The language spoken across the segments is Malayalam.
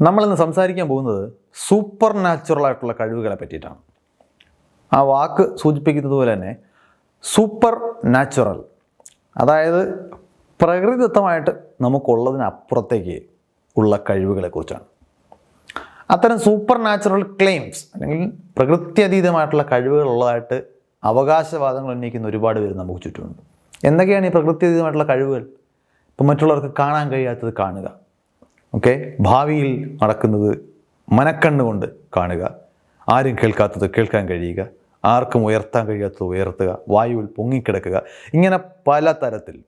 നമ്മളിന്ന് സംസാരിക്കാൻ പോകുന്നത് സൂപ്പർ നാച്ചുറൽ ആയിട്ടുള്ള കഴിവുകളെ പറ്റിയിട്ടാണ്. ആ വാക്ക് സൂചിപ്പിക്കുന്നത് പോലെ തന്നെ സൂപ്പർ നാച്ചുറൽ അതായത് പ്രകൃതിദത്തമായിട്ട് നമുക്കുള്ളതിനപ്പുറത്തേക്ക് ഉള്ള കഴിവുകളെ കുറിച്ചാണ്. അത്തരം സൂപ്പർ നാച്ചുറൽ ക്ലെയിംസ് അല്ലെങ്കിൽ പ്രകൃത്യതീതമായിട്ടുള്ള കഴിവുകളുള്ളതായിട്ട് അവകാശവാദങ്ങൾ ഉന്നയിക്കുന്ന ഒരുപാട് പേര് നമുക്ക് ചുറ്റുമുണ്ട്. എന്തൊക്കെയാണ് ഈ പ്രകൃത്യതീതമായിട്ടുള്ള കഴിവുകൾ? ഇപ്പം മറ്റുള്ളവർക്ക് കാണാൻ കഴിയാത്തത് കാണുക. ഓക്കെ? ഭാവിയിൽ നടക്കുന്നത് മനക്കണ്ണുകൊണ്ട് കാണുക. ആരും കേൾക്കാത്തത് കേൾക്കാൻ കഴിയുക. ആർക്കും ഉയർത്താൻ കഴിയാത്തത് ഉയർത്തുക. വായുവിൽ പൊങ്ങിക്കിടക്കുക. ഇങ്ങനെ പല തരത്തിൽ.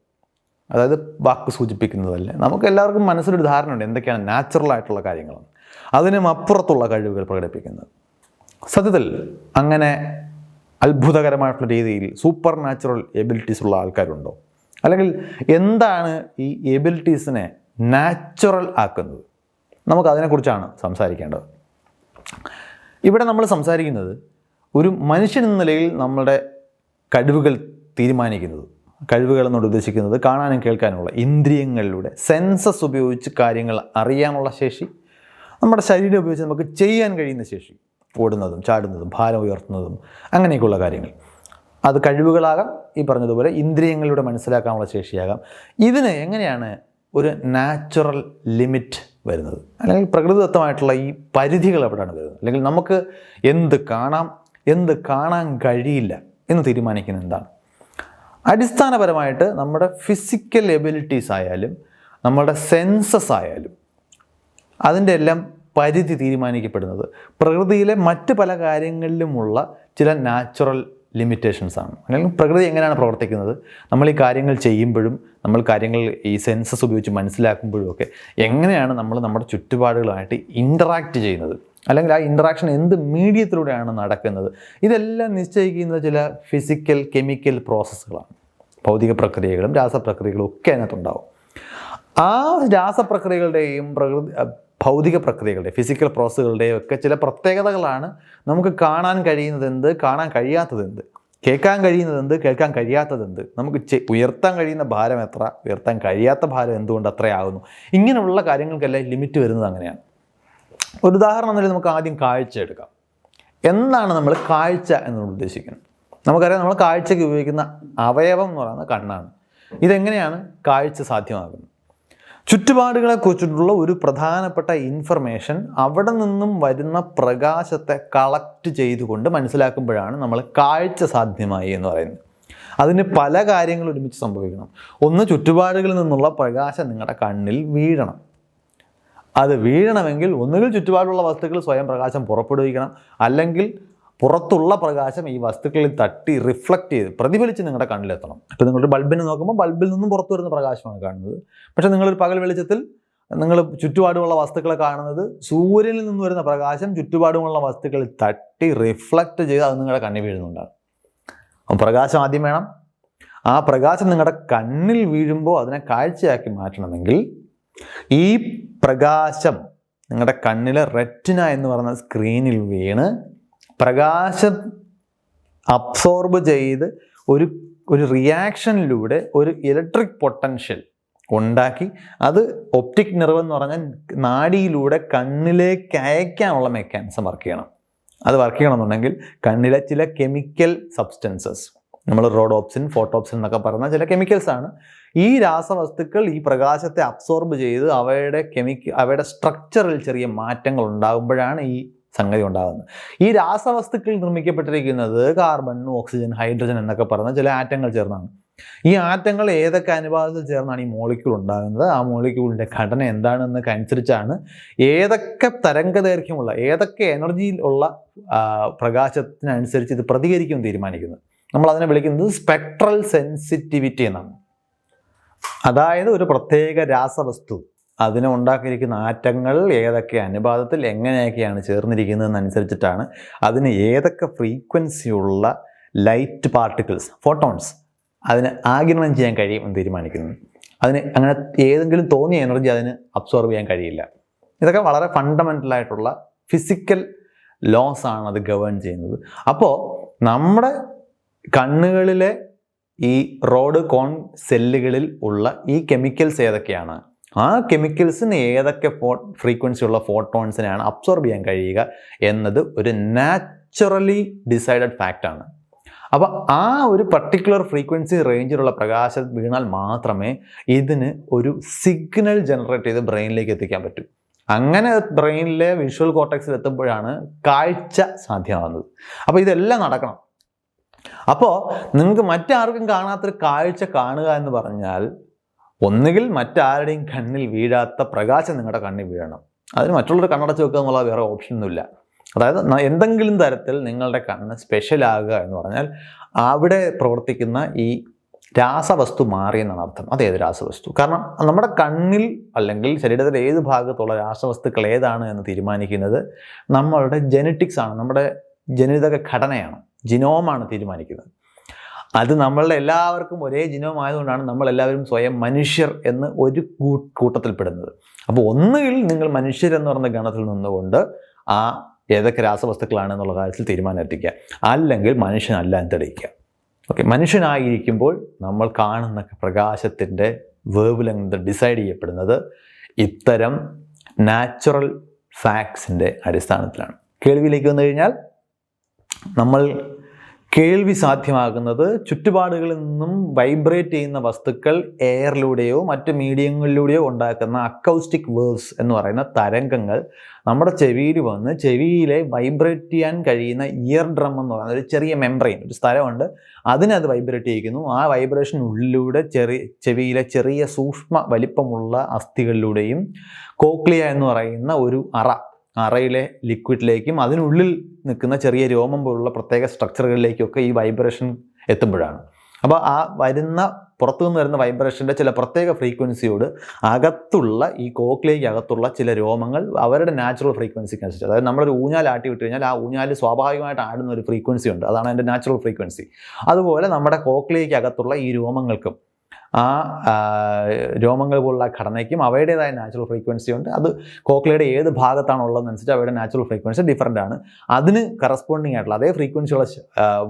അതായത് വാക്ക് സൂചിപ്പിക്കുന്നതല്ല? നമുക്ക് എല്ലാവർക്കും മനസ്സിലൊരു ധാരണയുണ്ട് എന്തൊക്കെയാണ് നാച്ചുറൽ ആയിട്ടുള്ള കാര്യങ്ങളെന്ന് അതിനും അപ്പുറത്തുള്ള കഴിവുകൾ പ്രകടിപ്പിക്കുന്നത്. സത്യത്തിൽ അങ്ങനെ അത്ഭുതകരമായിട്ടുള്ള രീതിയിൽ സൂപ്പർ നാച്ചുറൽ എബിലിറ്റീസ് ഉള്ള ആൾക്കാരുണ്ടോ? അല്ലെങ്കിൽ എന്താണ് ഈ എബിലിറ്റീസിനെ നാച്ചുറൽ ആക്കുന്നത്. നമുക്ക് അതിനെക്കുറിച്ചാണ് സംസാരിക്കേണ്ടത്. ഇവിടെ നമ്മൾ സംസാരിക്കുന്നത് ഒരു മനുഷ്യൻ എന്ന നിലയിൽ നമ്മുടെ കഴിവുകൾ തീരുമാനിക്കുന്നത് കഴിവുകൾ എന്നോട് ഉദ്ദേശിക്കുന്നത് കാണാനും കേൾക്കാനുമുള്ള ഇന്ദ്രിയങ്ങളിലൂടെ സെൻസസ് ഉപയോഗിച്ച് കാര്യങ്ങൾ അറിയാനുള്ള ശേഷി നമ്മുടെ ശരീരം ഉപയോഗിച്ച് നമുക്ക് ചെയ്യാൻ കഴിയുന്ന ശേഷി ഓടുന്നതും ചാടുന്നതും ഭാരം ഉയർത്തുന്നതും അങ്ങനെയൊക്കെയുള്ള കാര്യങ്ങൾ. അത് കഴിവുകളാകാം ഈ പറഞ്ഞതുപോലെ ഇന്ദ്രിയങ്ങളിലൂടെ മനസ്സിലാക്കാനുള്ള ശേഷിയാകാം. ഇതിന് എങ്ങനെയാണ് ഒരു നാച്ചുറൽ ലിമിറ്റ് വരുന്നത്. അല്ലെങ്കിൽ പ്രകൃതിദത്തമായിട്ടുള്ള ഈ പരിധികൾ എവിടെയാണ് വരുന്നത്? അല്ലെങ്കിൽ നമുക്ക് എന്ത് കാണാം എന്ത് കാണാൻ കഴിയില്ല എന്ന് തീരുമാനിക്കുന്നത് എന്താണ്? അടിസ്ഥാനപരമായിട്ട് നമ്മുടെ ഫിസിക്കൽ എബിലിറ്റീസ് ആയാലും നമ്മുടെ സെൻസസ് ആയാലും അതിന്റെ എല്ലാം പരിധി തീരുമാനിക്കപ്പെടുന്നത് പ്രകൃതിയിലെ മറ്റ് പല കാര്യങ്ങളിലുമുള്ള ചില നാച്ചുറൽ ലിമിറ്റേഷൻസ് ആണ്. അല്ലെങ്കിൽ പ്രകൃതി എങ്ങനെയാണ് പ്രവർത്തിക്കുന്നത്? നമ്മൾ ഈ കാര്യങ്ങൾ ചെയ്യുമ്പോഴും നമ്മൾ കാര്യങ്ങൾ ഈ സെൻസസ് ഉപയോഗിച്ച് മനസ്സിലാക്കുമ്പോഴും ഒക്കെ എങ്ങനെയാണ് നമ്മൾ നമ്മുടെ ചുറ്റുപാടുകളുമായിട്ട് ഇന്ററാക്റ്റ് ചെയ്യുന്നത്? അല്ലെങ്കിൽ ആ ഇൻട്രാക്ഷൻ എന്ത് മീഡിയത്തിലൂടെയാണ് നടക്കുന്നത്? ഇതെല്ലാം നിശ്ചയിക്കുന്ന ചില ഫിസിക്കൽ കെമിക്കൽ പ്രോസസ്സുകളാണ് ഭൗതിക പ്രക്രിയകളും രാസപ്രക്രിയകളും ഒക്കെ അതിനകത്തുണ്ടാവും. ആ രാസപ്രക്രിയകളുടെയും പ്രകൃതി ഭൗതിക പ്രക്രിയകളുടെ ഫിസിക്കൽ പ്രോസസ്സുകളുടെയും ഒക്കെ ചില പ്രത്യേകതകളാണ് നമുക്ക് കാണാൻ കഴിയുന്നത് എന്ത് കാണാൻ കഴിയാത്തത് എന്ത് കേൾക്കാൻ കഴിയുന്നത് എന്ത് കേൾക്കാൻ കഴിയാത്തത് എന്ത് നമുക്ക് ഉയർത്താൻ കഴിയുന്ന ഭാരം എത്ര ഉയർത്താൻ കഴിയാത്ത ഭാരം എന്തുകൊണ്ട് അത്രയാകുന്നു. ഇങ്ങനെയുള്ള കാര്യങ്ങൾക്കെല്ലാം ലിമിറ്റ് വരുന്നത് അങ്ങനെയാണ്. ഒരു ഉദാഹരണം എന്നതിൽ നമുക്ക് ആദ്യം കാഴ്ച എടുക്കാം. എന്താണ് നമ്മൾ കാഴ്ച എന്ന് ഉദ്ദേശിക്കുന്നത്? നമുക്കറിയാം നമ്മൾ കാഴ്ചയ്ക്ക് ഉപയോഗിക്കുന്ന അവയവം എന്ന് പറയുന്നത് കണ്ണാണ്. ഇതെങ്ങനെയാണ് കാഴ്ച സാധ്യമാകുന്നത്? ചുറ്റുപാടുകളെ കുറിച്ചിട്ടുള്ള ഒരു പ്രധാനപ്പെട്ട ഇൻഫർമേഷൻ അവിടെ നിന്നും വരുന്ന പ്രകാശത്തെ കളക്ട് ചെയ്തുകൊണ്ട് മനസ്സിലാക്കുമ്പോഴാണ് നമ്മൾ കാഴ്ച സാധ്യമായി എന്ന് പറയുന്നത്. അതിന് പല കാര്യങ്ങൾ ഒരുമിച്ച് സംഭവിക്കണം. ഒന്ന് ചുറ്റുപാടുകളിൽ നിന്നുള്ള പ്രകാശം നിങ്ങളുടെ കണ്ണിൽ വീഴണം. അത് വീഴണമെങ്കിൽ ഒന്നുകിൽ ചുറ്റുപാടുള്ള വസ്തുക്കൾ സ്വയം പ്രകാശം പുറപ്പെടുവിക്കണം. അല്ലെങ്കിൽ പുറത്തുള്ള പ്രകാശം ഈ വസ്തുക്കളിൽ തട്ടി റിഫ്ലക്റ്റ് ചെയ്ത് പ്രതിഫലിച്ച് നിങ്ങളുടെ കണ്ണിലെത്തണം. ഇപ്പോൾ നിങ്ങളൊരു ബൾബിനെ നോക്കുമ്പോൾ ബൾബിൽ നിന്നും പുറത്തു വരുന്ന പ്രകാശമാണ് കാണുന്നത്. പക്ഷേ നിങ്ങളൊരു പകൽ വെളിച്ചത്തിൽ നിങ്ങൾ ചുറ്റുപാടുമുള്ള വസ്തുക്കളെ കാണുന്നത് സൂര്യനിൽ നിന്ന് വരുന്ന പ്രകാശം ചുറ്റുപാടുമുള്ള വസ്തുക്കളിൽ തട്ടി റിഫ്ലക്റ്റ് ചെയ്ത് അത് നിങ്ങളുടെ കണ്ണിൽ വീഴുന്നുണ്ടാണ് അപ്പം പ്രകാശം ആദ്യം വേണം. ആ പ്രകാശം നിങ്ങളുടെ കണ്ണിൽ വീഴുമ്പോൾ അതിനെ കാഴ്ചയാക്കി മാറ്റണമെങ്കിൽ ഈ പ്രകാശം നിങ്ങളുടെ കണ്ണിലെ റെറ്റിന എന്ന് പറയുന്ന സ്ക്രീനിൽ വീണ് പ്രകാശം അബ്സോർബ് ചെയ്ത് ഒരു ഒരു റിയാക്ഷനിലൂടെ ഒരു ഇലക്ട്രിക് പൊട്ടൻഷ്യൽ ഉണ്ടാക്കി അത് ഒപ്റ്റിക് നെർവ് എന്ന് പറഞ്ഞാൽ നാടിയിലൂടെ കണ്ണിലേക്ക് അയക്കാനുള്ള മെക്കാനിസം വർക്ക് ചെയ്യണം. അത് വർക്ക് ചെയ്യണമെന്നുണ്ടെങ്കിൽ കണ്ണിലെ ചില കെമിക്കൽ സബ്സ്റ്റൻസസ് നമ്മൾ റോഡോപ്സിൻ ഫോട്ടോപ്സിൻ എന്നൊക്കെ പറയുന്ന ചില കെമിക്കൽസ് ആണ്. ഈ രാസവസ്തുക്കൾ ഈ പ്രകാശത്തെ അബ്സോർബ് ചെയ്ത് അവയുടെ കെമിക്ക അവയുടെ സ്ട്രക്ചറിൽ ചെറിയ മാറ്റങ്ങൾ ഉണ്ടാകുമ്പോഴാണ് ഈ സംഗതി ഉണ്ടാകുന്നത് ഈ രാസവസ്തുക്കൾ നിർമ്മിക്കപ്പെട്ടിരിക്കുന്നത് കാർബൺ ഓക്സിജൻ ഹൈഡ്രജൻ എന്നൊക്കെ പറയുന്ന ചില ആറ്റങ്ങൾ ചേർന്നാണ്. ഈ ആറ്റങ്ങൾ ഏതൊക്കെ അനുപാതത്തിൽ ചേർന്നാണ് ഈ മോളിക്യൂൾ ഉണ്ടാകുന്നത്? ആ മോളിക്യൂളിന്റെ ഘടന എന്താണെന്നൊക്കെ അനുസരിച്ചാണ് ഏതൊക്കെ തരംഗദൈർഘ്യമുള്ള ഏതൊക്കെ എനർജിയിൽ ഉള്ള പ്രകാശത്തിനനുസരിച്ച് ഇത് പ്രതികരിക്കും തീരുമാനിക്കുന്നത്. നമ്മൾ അതിനെ വിളിക്കുന്നത് സ്പെക്ട്രൽ സെൻസിറ്റിവിറ്റി എന്നാണ്. അതായത് ഒരു പ്രത്യേക രാസവസ്തു അതിനെ ഉണ്ടാക്കിയിരിക്കുന്ന ആറ്റങ്ങൾ ഏതൊക്കെ അനുപാതത്തിൽ എങ്ങനെയൊക്കെയാണ് ചേർന്നിരിക്കുന്നതെന്നനുസരിച്ചിട്ടാണ് അതിന് ഏതൊക്കെ ഫ്രീക്വൻസിയുള്ള ലൈറ്റ് പാർട്ടിക്കിൾസ് ഫോട്ടോൺസ് അതിന് ആഗിരണം ചെയ്യാൻ കഴിയുമെന്ന് തീരുമാനിക്കുന്നത് അതിന് അങ്ങനെ ഏതെങ്കിലും തോന്നിയ എനർജി അതിന് അബ്സോർബ് ചെയ്യാൻ കഴിയില്ല. ഇതൊക്കെ വളരെ ഫണ്ടമെന്റൽ ആയിട്ടുള്ള ഫിസിക്കൽ ലോസ് ആണ് അത് ഗവേൺ ചെയ്യുന്നത്. അപ്പോൾ നമ്മുടെ കണ്ണുകളിലെ ഈ റോഡ് കോൺ സെല്ലുകളിൽ ഉള്ള ഈ കെമിക്കൽസ് ഏതൊക്കെയാണ്? ആ കെമിക്കൽസിന് ഏതൊക്കെ ഫോ ഫ്രീക്വൻസിയുള്ള ഫോട്ടോൺസിനെയാണ് അബ്സോർബ് ചെയ്യാൻ കഴിയുക എന്നത് ഒരു നാച്ചുറലി ഡിസൈഡഡ് ഫാക്റ്റാണ് അപ്പോൾ ആ ഒരു പർട്ടിക്കുലർ ഫ്രീക്വൻസി റേഞ്ചിലുള്ള പ്രകാശം വീണാൽ മാത്രമേ ഇതിന് ഒരു സിഗ്നൽ ജനറേറ്റ് ചെയ്ത് ബ്രെയിനിലേക്ക് എത്തിക്കാൻ പറ്റൂ. അങ്ങനെ ബ്രെയിനിലെ വിഷ്വൽ കോർട്ടക്സിൽ എത്തുമ്പോഴാണ് കാഴ്ച സാധ്യമാകുന്നത്. അപ്പോൾ ഇതെല്ലാം നടക്കണം. അപ്പോൾ നിങ്ങൾക്ക് മറ്റാർക്കും കാണാത്തൊരു കാഴ്ച കാണുക എന്ന് പറഞ്ഞാൽ ഒന്നുകിൽ മറ്റാരുടെയും കണ്ണിൽ വീഴാത്ത പ്രകാശം നിങ്ങളുടെ കണ്ണിൽ വീഴണം. അതിന് മറ്റുള്ളവർ കണ്ണടച്ച് വെക്കുക എന്നുള്ള വേറെ ഓപ്ഷനൊന്നുമില്ല അതായത് എന്തെങ്കിലും തരത്തിൽ നിങ്ങളുടെ കണ്ണ് സ്പെഷ്യലാകുക എന്ന് പറഞ്ഞാൽ അവിടെ പ്രവർത്തിക്കുന്ന ഈ രാസവസ്തു മാറി എന്നാണ് അർത്ഥം. അതേത് രാസവസ്തു? കാരണം നമ്മുടെ കണ്ണിൽ അല്ലെങ്കിൽ ശരീരത്തിലെ ഏത് ഭാഗത്തുള്ള രാസവസ്തുക്കൾ ഏതാണ് എന്ന് തീരുമാനിക്കുന്നത് നമ്മളുടെ ജനറ്റിക്സ് ആണ്. നമ്മുടെ ജനിതക ഘടനയാണ്. ജിനോമാണ് തീരുമാനിക്കുന്നത്. അത് നമ്മളുടെ എല്ലാവർക്കും ഒരേ ജിനോം ആയതുകൊണ്ടാണ് നമ്മളെല്ലാവരും സ്വയം മനുഷ്യർ എന്ന് ഒരു കൂട്ടത്തിൽപ്പെടുന്നത്. അപ്പോൾ ഒന്നുകിൽ നിങ്ങൾ മനുഷ്യർ എന്ന് പറയുന്ന ഗണത്തിൽ നിന്നുകൊണ്ട് ആ ഏതൊക്കെ രാസവസ്തുക്കളാണ് എന്നുള്ള കാര്യത്തിൽ തീരുമാനം എത്തിക്കുക അല്ലെങ്കിൽ മനുഷ്യനല്ല എന്ന് തെളിയിക്കുക ഓക്കെ മനുഷ്യനായിരിക്കുമ്പോൾ നമ്മൾ കാണുന്ന പ്രകാശത്തിന്റെ വേവ് ലെങ്ത് ഡിസൈഡ് ചെയ്യപ്പെടുന്നത് ഇത്തരം നാച്ചുറൽ ഫാക്ട്സിന്റെ അടിസ്ഥാനത്തിലാണ്. കേൾവിയിലേക്ക് വന്നു കഴിഞ്ഞാൽ നമ്മൾ കേൾവി സാധ്യമാകുന്നത് ചുറ്റുപാടുകളിൽ നിന്നും വൈബ്രേറ്റ് ചെയ്യുന്ന വസ്തുക്കൾ എയറിലൂടെയോ മറ്റ് മീഡിയങ്ങളിലൂടെയോ ഉണ്ടാക്കുന്ന അക്കൗസ്റ്റിക് വേവ്സ് എന്ന് പറയുന്ന തരംഗങ്ങൾ നമ്മുടെ ചെവിയിൽ വന്ന് ചെവിയിലെ വൈബ്രേറ്റ് ചെയ്യാൻ കഴിയുന്ന ഇയർ ഡ്രം എന്ന് പറയുന്ന ഒരു ചെറിയ മെംബ്രെയിൻ ഒരു സ്ഥലമുണ്ട്. അതിനത് വൈബ്രേറ്റ് ചെയ്യിക്കുന്നു. ആ വൈബ്രേഷൻ ഉള്ളിലൂടെ ചെറിയ ചെവിയിലെ ചെറിയ സൂക്ഷ്മ വലിപ്പമുള്ള അസ്ഥികളിലൂടെയും കോക്ലിയ എന്ന് പറയുന്ന ഒരു അറ അറയിലെ ലിക്വിഡിലേക്കും അതിനുള്ളിൽ നിൽക്കുന്ന ചെറിയ രോമം പോലുള്ള പ്രത്യേക സ്ട്രക്ചറുകളിലേക്കൊക്കെ ഈ വൈബ്രേഷൻ എത്തുമ്പോഴാണ്. അപ്പോൾ ആ വരുന്ന പുറത്തു നിന്ന് വരുന്ന വൈബ്രേഷന്റെ ചില പ്രത്യേക ഫ്രീക്വൻസിയോട് അകത്തുള്ള ഈ കോക്ലിയയ്ക്ക് അകത്തുള്ള ചില രോമങ്ങൾ അവരുടെ നാച്ചുറൽ ഫ്രീക്വൻസിക്ക് അനുസരിച്ച് അതായത് നമ്മളൊരു ഊഞ്ഞാൽ ആട്ടി വിട്ട് കഴിഞ്ഞാൽ ആ ഊഞ്ഞാൽ സ്വാഭാവികമായിട്ട് ആടുന്ന ഒരു ഫ്രീക്വൻസി ഉണ്ട്. അതാണ് അതിന്റെ നാച്ചുറൽ ഫ്രീക്വൻസി. അതുപോലെ നമ്മുടെ കോക്ലിയയ്ക്ക് അകത്തുള്ള ഈ രോമങ്ങൾക്കും ആ രോമങ്ങൾ പോലുള്ള ഘടനയ്ക്കും അവയുടേതായ നാച്ചുറൽ ഫ്രീക്വൻസി ഉണ്ട്. അത് കോക്ലയുടെ ഏത് ഭാഗത്താണ് ഉള്ളതെന്നനുസരിച്ച് അവയുടെ നാച്ചുറൽ ഫ്രീക്വൻസി ഡിഫറന്റ് ആണ്. അതിന് കറസ്പോണ്ടിങ് ആയിട്ടുള്ള അതേ ഫ്രീക്വൻസിയുള്ള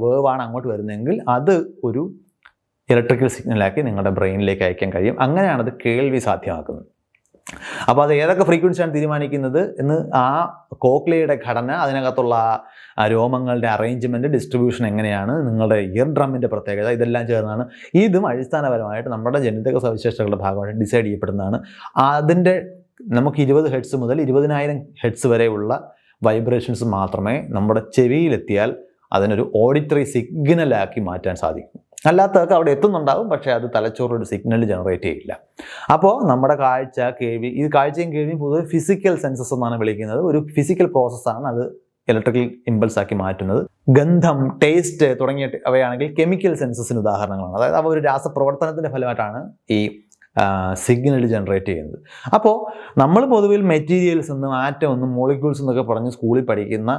വേവാണ് അങ്ങോട്ട് വരുന്നതെങ്കിൽ അത് ഒരു ഇലക്ട്രിക്കൽ സിഗ്നലാക്കി നിങ്ങളുടെ ബ്രെയിനിലേക്ക് അയക്കാൻ കഴിയും. അങ്ങനെയാണത് കേൾവി സാധ്യമാക്കുന്നത്. അപ്പോൾ അത് ഏതൊക്കെ ഫ്രീക്വൻസിയാണ് തീരുമാനിക്കുന്നത് എന്ന് ആ കോക്ലിയയുടെ ഘടന അതിനകത്തുള്ള രോമങ്ങളുടെ അറേഞ്ച്മെന്റ് ഡിസ്ട്രിബ്യൂഷൻ എങ്ങനെയാണ് നിങ്ങളുടെ ഇയർ ഡ്രമ്മിന്റെ പ്രത്യേകത ഇതെല്ലാം ചേർന്നാണ്. ഇതും അടിസ്ഥാനപരമായിട്ട് നമ്മുടെ ജനിതക സവിശേഷതകളുടെ ഭാഗമായിട്ട് ഡിസൈഡ് ചെയ്യപ്പെടുന്നതാണ്. അതിന്റെ നമുക്ക് ഇരുപത് ഹെഡ്സ് മുതൽ ഇരുപതിനായിരം ഹെഡ്സ് വരെയുള്ള വൈബ്രേഷൻസ് മാത്രമേ നമ്മുടെ ചെവിയിലെത്തിയാൽ അതിനൊരു ഓഡിറ്ററി സിഗ്നലാക്കി മാറ്റാൻ സാധിക്കും. അല്ലാത്തതൊക്കെ അവിടെ എത്തുന്നുണ്ടാവും പക്ഷേ അത് തലച്ചോറൊരു സിഗ്നൽ ജനറേറ്റ് ചെയ്യില്ല. അപ്പോൾ നമ്മുടെ കാഴ്ച കേൾവി ഈ കാഴ്ചയും കേൾവിയും പൊതുവെ ഫിസിക്കൽ സെൻസസ് എന്നാണ് വിളിക്കുന്നത്. ഒരു ഫിസിക്കൽ പ്രോസസ്സാണ് അത് ഇലക്ട്രിക്കൽ ഇമ്പൾസ് ആക്കി മാറ്റുന്നത്. ഗന്ധം ടേസ്റ്റ് തുടങ്ങിയ അവയാണെങ്കിൽ കെമിക്കൽ സെൻസസിന് ഉദാഹരണങ്ങളാണ്. അതായത് അവ ഒരു രാസപ്രവർത്തനത്തിന്റെ ഫലമായിട്ടാണ് ഈ സിഗ്നൽ ജനറേറ്റ് ചെയ്യുന്നത്. അപ്പോൾ നമ്മൾ പൊതുവിൽ മെറ്റീരിയൽസ് എന്നും ആറ്റം എന്നും മോളിക്യൂൾസ് എന്നൊക്കെ പറഞ്ഞ് സ്കൂളിൽ പഠിക്കുന്ന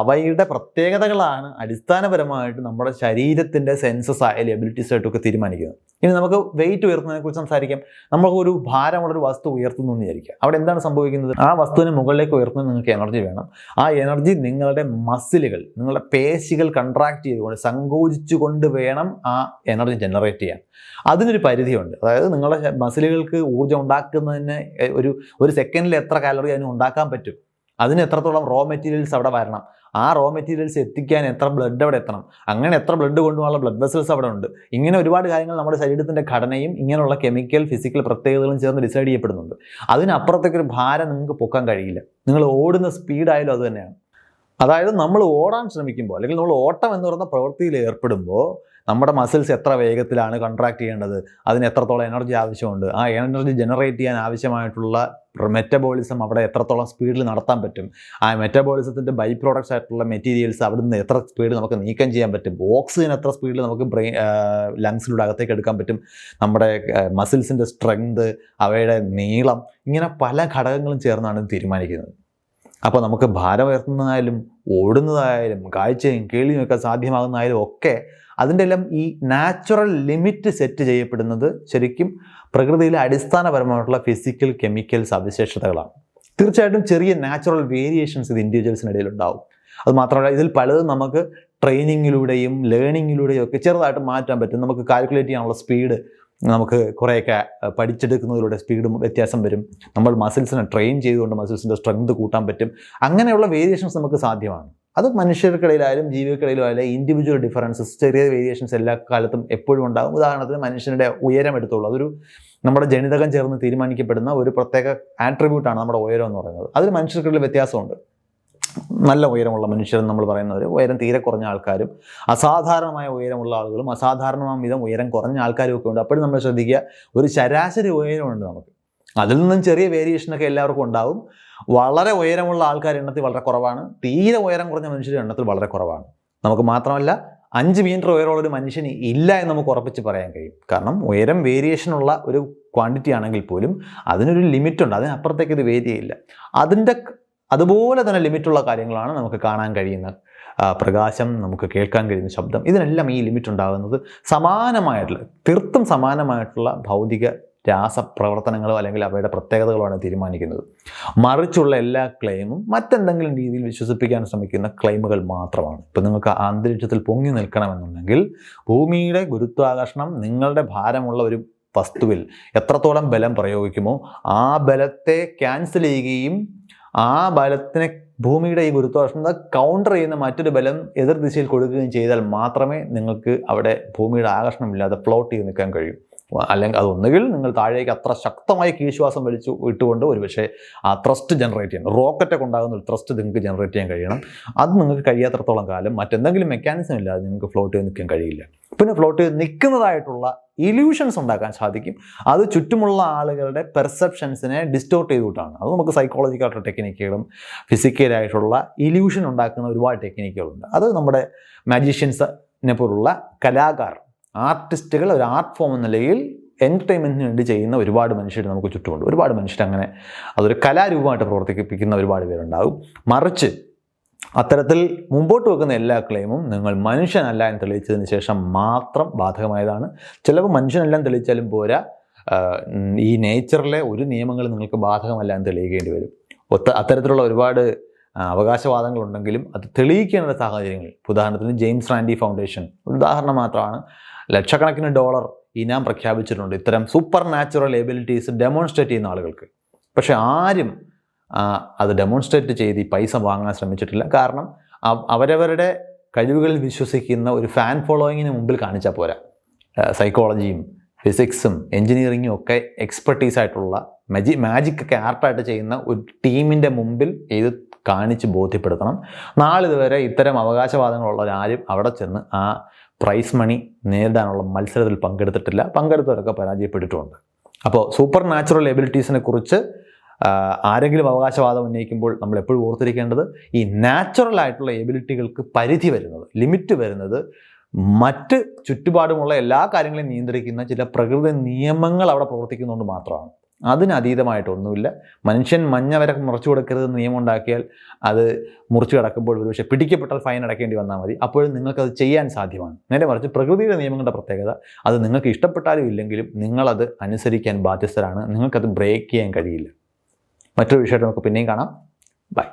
അവയുടെ പ്രത്യേകതകളാണ് അടിസ്ഥാനപരമായിട്ട് നമ്മുടെ ശരീരത്തിന്റെ സെൻസസ് ആയാലും എബിലിറ്റീസ് ആയിട്ടൊക്കെ തീരുമാനിക്കുന്നത്. ഇനി നമുക്ക് വെയിറ്റ് ഉയർത്തുന്നതിനെ കുറിച്ച് സംസാരിക്കാം. നമുക്ക് ഒരു ഭാരമുള്ളൊരു വസ്തു ഉയർത്തുന്നു എന്ന് വിചാരിക്കുക. അവിടെ എന്താണ് സംഭവിക്കുന്നത്? ആ വസ്തുവിനെ മുകളിലേക്ക് ഉയർത്തുന്നത് നിങ്ങൾക്ക് എനർജി വേണം. ആ എനർജി നിങ്ങളുടെ മസിലുകൾ നിങ്ങളുടെ പേശികൾ കൺട്രാക്ട് ചെയ്തുകൊണ്ട് സങ്കോചിച്ചുകൊണ്ട് വേണം ആ എനർജി ജനറേറ്റ് ചെയ്യാൻ. അതിനൊരു പരിധിയുണ്ട്. അതായത് നിങ്ങളുടെ മസിലുകൾക്ക് ഊർജം ഉണ്ടാക്കുന്നതിന് ഒരു ഒരു സെക്കൻഡിൽ എത്ര കാലറി അതിന് ഉണ്ടാക്കാൻ പറ്റും? അതിന് എത്രത്തോളം റോ മെറ്റീരിയൽസ് അവിടെ വരണം? ആ റോ മെറ്റീരിയൽസ് എത്തിക്കാൻ എത്ര ബ്ലഡ് അവിടെ എത്തണം? അങ്ങനെ എത്ര ബ്ലഡ് കൊണ്ടുപോകാനുള്ള ബ്ലഡ് വെസൽസ് അവിടെ ഉണ്ട്. ഇങ്ങനെ ഒരുപാട് കാര്യങ്ങൾ നമ്മുടെ ശരീരത്തിന്റെ ഘടനയും ഇങ്ങനെയുള്ള കെമിക്കൽ ഫിസിക്കൽ പ്രത്യേകതകളും ചേർന്ന് ഡിസൈഡ് ചെയ്യപ്പെടുന്നുണ്ട്. അതിനപ്പുറത്തേക്കൊരു ഭാരം നിങ്ങൾക്ക് പൊക്കാൻ കഴിയില്ല. നിങ്ങൾ ഓടുന്ന സ്പീഡായാലും അത് തന്നെയാണ്. അതായത് നമ്മൾ ഓടാൻ ശ്രമിക്കുമ്പോൾ അല്ലെങ്കിൽ നമ്മൾ ഓട്ടം എന്ന് പറയുന്ന പ്രവൃത്തിയിൽ ഏർപ്പെടുമ്പോൾ നമ്മുടെ മസിൽസ് എത്ര വേഗത്തിലാണ് കൺട്രാക്ട് ചെയ്യേണ്ടത്? അതിന് എത്രത്തോളം എനർജി ആവശ്യമുണ്ട്? ആ എനർജി ജനറേറ്റ് ചെയ്യാൻ ആവശ്യമായിട്ടുള്ള മെറ്റബോളിസം അവിടെ എത്രത്തോളം സ്പീഡിൽ നടത്താൻ പറ്റും? ആ മെറ്റബോളിസത്തിന്റെ ബൈ പ്രോഡക്ട്സ് ആയിട്ടുള്ള മെറ്റീരിയൽസ് അവിടെ നിന്ന് എത്ര സ്പീഡ് നമുക്ക് നീക്കം ചെയ്യാൻ പറ്റും? ഓക്സിജൻ എത്ര സ്പീഡിൽ നമുക്ക് ബ്രെയിൻ ലങ്സിലൂടെ അകത്തേക്ക് എടുക്കാൻ പറ്റും? നമ്മുടെ മസിൽസിന്റെ സ്ട്രെങ്ത് അവയുടെ നീളം ഇങ്ങനെ പല ഘടകങ്ങളും ചേർന്നാണ് തീരുമാനിക്കുന്നത്. അപ്പോൾ നമുക്ക് ഭാരം ഉയർത്തുന്നതായാലും ഓടുന്നതായാലും കാഴ്ചയും കേളിയും ഒക്കെ സാധ്യമാകുന്നതായാലും ഒക്കെ അതിന്റെ എല്ലാം ഈ നാച്ചുറൽ ലിമിറ്റ് സെറ്റ് ചെയ്യപ്പെടുന്നത് ശരിക്കും പ്രകൃതിയിലെ അടിസ്ഥാനപരമായിട്ടുള്ള ഫിസിക്കൽ കെമിക്കൽ സവിശേഷതകളാണ്. തീർച്ചയായിട്ടും ചെറിയ നാച്ചുറൽ വേരിയേഷൻസ് ഇത് ഇൻഡിവിജ്വൽസിനിടയിൽ ഉണ്ടാവും. അത് മാത്രമല്ല ഇതിൽ പലതും നമുക്ക് ട്രെയിനിങ്ങിലൂടെയും ലേണിങ്ങിലൂടെയും ഒക്കെ ചെറുതായിട്ട് മാറ്റാൻ പറ്റും. നമുക്ക് കാൽക്കുലേറ്റ് ചെയ്യാനുള്ള സ്പീഡ് നമുക്ക് കുറേയൊക്കെ പഠിച്ചെടുക്കുന്നതിലൂടെ സ്പീഡും വ്യത്യാസം വരും. നമ്മൾ മസിൽസിനെ ട്രെയിൻ ചെയ്തുകൊണ്ട് മസിൽസിന്റെ സ്ട്രെങ്ത് കൂട്ടാൻ പറ്റും. അങ്ങനെയുള്ള വേരിയേഷൻസ് നമുക്ക് സാധ്യമാണ്. അത് മനുഷ്യർക്കിടയിലായാലും ജീവികൾക്കിടയിലായാലും ഇൻഡിവിജ്വൽ ഡിഫറൻസസ് ചെറിയ വേരിയേഷൻസ് എല്ലാ കാലത്തും എപ്പോഴും ഉണ്ടാകും. ഉദാഹരണത്തിന് മനുഷ്യന്റെ ഉയരം എടുത്തോളൂ. അതൊരു നമ്മുടെ ജനിതകം ചേർന്ന് തീരുമാനിക്കപ്പെടുന്ന ഒരു പ്രത്യേക ആട്രിബ്യൂട്ടാണ് നമ്മുടെ ഉയരം എന്ന് പറയുന്നത്. അതിൽ മനുഷ്യർക്കിടയിൽ വ്യത്യാസമുണ്ട്. നല്ല ഉയരമുള്ള മനുഷ്യരെന്ന് നമ്മൾ പറയുന്നവർ ഉയരം തീരെ കുറഞ്ഞ ആൾക്കാരും അസാധാരണമായ ഉയരമുള്ള ആളുകളും അസാധാരണമായ വിധം ഉയരം കുറഞ്ഞ ആൾക്കാരും ഒക്കെ ഉണ്ട്. അപ്പോഴും നമ്മൾ ശ്രദ്ധിക്കുക ഒരു ശരാശരി ഉയരമുണ്ട് നമുക്ക്. അതിൽ നിന്നും ചെറിയ വേരിയേഷനൊക്കെ എല്ലാവർക്കും ഉണ്ടാവും. വളരെ ഉയരമുള്ള ആൾക്കാർ എണ്ണത്തിൽ വളരെ കുറവാണ്. തീരെ ഉയരം കുറഞ്ഞ മനുഷ്യരുടെ എണ്ണത്തിൽ വളരെ കുറവാണ്. നമുക്ക് മാത്രമല്ല അഞ്ച് മീറ്റർ ഉയരമുള്ള ഒരു മനുഷ്യന് ഇല്ല എന്ന് നമുക്ക് ഉറപ്പിച്ച് പറയാൻ കഴിയും. കാരണം ഉയരം വേരിയേഷനുള്ള ഒരു ക്വാണ്ടിറ്റി ആണെങ്കിൽ പോലും അതിനൊരു ലിമിറ്റുണ്ട് അതിനപ്പുറത്തേക്ക് ഇത് വേരിയയില്ല അതിന്റെ അതുപോലെ തന്നെ ലിമിറ്റുള്ള കാര്യങ്ങളാണ് നമുക്ക് കാണാൻ കഴിയുന്ന പ്രകാശം നമുക്ക് കേൾക്കാൻ കഴിയുന്ന ശബ്ദം. ഇതിനെല്ലാം ഈ ലിമിറ്റ് ഉണ്ടാകുന്നത് സമാനമായിട്ടുള്ള തീർത്തും സമാനമായിട്ടുള്ള ഭൗതിക രാസപ്രവർത്തനങ്ങളോ അല്ലെങ്കിൽ അവയുടെ പ്രത്യേകതകളാണ് തീരുമാനിക്കുന്നത്. മറിച്ചുള്ള എല്ലാ ക്ലെയിമും മറ്റെന്തെങ്കിലും രീതിയിൽ വിശ്വസിപ്പിക്കാൻ ശ്രമിക്കുന്ന ക്ലെയിമുകൾ മാത്രമാണ്. ഇപ്പം നിങ്ങൾക്ക് അന്തരീക്ഷത്തിൽ പൊങ്ങി നിൽക്കണമെന്നുണ്ടെങ്കിൽ ഭൂമിയുടെ ഗുരുത്വാകർഷണം നിങ്ങളുടെ ഭാരമുള്ള ഒരു വസ്തുവിൽ എത്രത്തോളം ബലം പ്രയോഗിക്കുമോ ആ ബലത്തെ ക്യാൻസൽ ചെയ്യുകയും ആ ബലത്തിനെ ഭൂമിയുടെ ഈ ഗുരുത്വാകർഷണത്തെ കൗണ്ടർ ചെയ്യുന്ന മറ്റൊരു ബലം എതിർ ദിശയിൽ കൊടുക്കുകയും ചെയ്താൽ മാത്രമേ നിങ്ങൾക്ക് അവിടെ ഭൂമിയുടെ ആകർഷണമില്ലാതെ ഫ്ലോട്ട് ചെയ്ത് നിൽക്കാൻ കഴിയൂ. അല്ലെങ്കിൽ അതൊന്നുകിൽ നിങ്ങൾ താഴേക്ക് അത്ര ശക്തമായ കീശ്വാസം വലിച്ചു ഇട്ടുകൊണ്ട് ഒരു പക്ഷേ ആ ത്രസ്റ്റ് ജനറേറ്റ് ചെയ്യണം റോക്കറ്റൊക്കെ ഉണ്ടാകുന്ന ഒരു ത്രസ്റ്റ് നിങ്ങൾക്ക് ജനറേറ്റ് ചെയ്യാൻ കഴിയണം. അത് നിങ്ങൾക്ക് കഴിയാത്രത്തോളം കാലം മറ്റെന്തെങ്കിലും മെക്കാനിസം ഇല്ലാതെ നിങ്ങൾക്ക് ഫ്ലോട്ട് ചെയ്ത് നിൽക്കാൻ കഴിയില്ല. പിന്നെ ഫ്ലോട്ട് ചെയ്ത് നിൽക്കുന്നതായിട്ടുള്ള ഇല്യൂഷൻസ് ഉണ്ടാക്കാൻ സാധിക്കും. അത് ചുറ്റുമുള്ള ആളുകളുടെ പെർസെപ്ഷൻസിനെ ഡിസ്റ്റോർട്ട് ചെയ്തുകൊണ്ടാണ് അത് നമുക്ക് സൈക്കോളജിക്കായിട്ടുള്ള ടെക്നിക്കുകളും ഫിസിക്കലായിട്ടുള്ള ഇല്യൂഷൻ ഉണ്ടാക്കുന്ന ഒരുപാട് ടെക്നിക്കുകളുണ്ട് അത് നമ്മുടെ മാജീഷ്യൻസിനെ പോലുള്ള കലാകാർ ആർട്ടിസ്റ്റുകൾ ഒരു ആർട്ട് ഫോം എന്ന നിലയിൽ എന്റർടൈൻമെന്റിന് വേണ്ടി ചെയ്യുന്ന ഒരുപാട് മനുഷ്യർ നമുക്ക് ചുറ്റുമുണ്ട്. ഒരുപാട് മനുഷ്യർ അങ്ങനെ അതൊരു കലാരൂപമായിട്ട് പ്രവർത്തിപ്പിക്കുന്ന ഒരുപാട് പേരുണ്ടാകും. മറിച്ച് അത്തരത്തിൽ മുമ്പോട്ട് വെക്കുന്ന എല്ലാ ക്ലെയിമും നിങ്ങൾ മനുഷ്യനല്ല എന്ന് തെളിയിച്ചതിന് ശേഷം മാത്രം ബാധകമായതാണ്. ചിലപ്പോൾ മനുഷ്യനല്ല എന്ന് തെളിയിച്ചാലും പോരാ. ഈ നേച്ചറിലെ ഒരു നിയമങ്ങൾ നിങ്ങൾക്ക് ബാധകമല്ല എന്ന് തെളിയിക്കേണ്ടി വരും. ഒത്ത അത്തരത്തിലുള്ള ഒരുപാട് അവകാശവാദങ്ങളുണ്ടെങ്കിലും അത് തെളിയിക്കേണ്ട സാഹചര്യങ്ങൾ. ഉദാഹരണത്തിന് ജെയിംസ് റാൻഡി ഫൗണ്ടേഷൻ. ഉദാഹരണം മാത്രമാണ്. ലക്ഷക്കണക്കിന് ഡോളർ ഇനാം പ്രഖ്യാപിച്ചിട്ടുണ്ട്. ഇത്തരം സൂപ്പർ നാച്ചുറൽ എബിലിറ്റീസ് ഡെമോൺസ്ട്രേറ്റ് ചെയ്യുന്ന ആളുകൾക്ക്. പക്ഷേ ആരും അത് ഡെമോൺസ്ട്രേറ്റ് ചെയ്ത് ഈ പൈസ വാങ്ങാൻ ശ്രമിച്ചിട്ടില്ല. കാരണം അവരവരുടെ കഴിവുകളിൽ വിശ്വസിക്കുന്ന ഒരു ഫാൻ ഫോളോയിങ്ങിന് മുമ്പിൽ കാണിച്ചാൽ പോരാ. സൈക്കോളജിയും ഫിസിക്സും എൻജിനീയറിങ്ങും ഒക്കെ എക്സ്പെർട്ടീസ് ആയിട്ടുള്ള മജി മാജിക് ഒക്കെ ആർട്ടായിട്ട് ചെയ്യുന്ന ഒരു ടീമിന്റെ മുമ്പിൽ ഇത് കാണിച്ച് ബോധ്യപ്പെടുത്തണം. നാളിതുവരെ ഇത്തരം അവകാശവാദങ്ങളുള്ള ആരും അവിടെ ചെന്ന് ആ പ്രൈസ് മണി നേരിടാനുള്ള മത്സരത്തിൽ പങ്കെടുത്തിട്ടില്ല. പങ്കെടുത്തവരൊക്കെ പരാജയപ്പെട്ടിട്ടുണ്ട്. അപ്പോൾ സൂപ്പർ നാച്ചുറൽ എബിലിറ്റീസിനെ കുറിച്ച് ആരെങ്കിലും അവകാശവാദം ഉന്നയിക്കുമ്പോൾ നമ്മൾ എപ്പോഴും ഓർത്തിരിക്കേണ്ടത് ഈ നാച്ചുറൽ ആയിട്ടുള്ള എബിലിറ്റികൾക്ക് പരിധി വരുന്നത് ലിമിറ്റ് വരുന്നത് മറ്റ് ചുറ്റുപാടുമുള്ള എല്ലാ കാര്യങ്ങളെയും നിയന്ത്രിക്കുന്ന ചില പ്രകൃതി നിയമങ്ങൾ അവിടെ പ്രവർത്തിക്കുന്നതുകൊണ്ട് മാത്രമാണ്. അതിനതീതമായിട്ടൊന്നുമില്ല മനുഷ്യൻ മഞ്ഞ വരെ മുറിച്ചു കൊടുക്കരുതെന്ന് നിയമം ഉണ്ടാക്കിയാൽ അത് മുറിച്ചു കിടക്കുമ്പോൾ ഒരു പക്ഷേ പിടിക്കപ്പെട്ടാൽ ഫൈൻ അടക്കേണ്ടി വന്നാൽ മതി. അപ്പോഴും നിങ്ങൾക്കത് ചെയ്യാൻ സാധ്യമാണ്. നേരെ മറിച്ച് പ്രകൃതിയുടെ നിയമങ്ങളുടെ പ്രത്യേകത അത് നിങ്ങൾക്ക് ഇഷ്ടപ്പെട്ടാലും ഇല്ലെങ്കിലും നിങ്ങളത് അനുസരിക്കാൻ ബാധ്യസ്ഥരാണ്. നിങ്ങൾക്കത് ബ്രേക്ക് ചെയ്യാൻ കഴിയില്ല. മറ്റൊരു വിഷയമായിട്ട് നമുക്ക് പിന്നെയും കാണാം. ബൈ.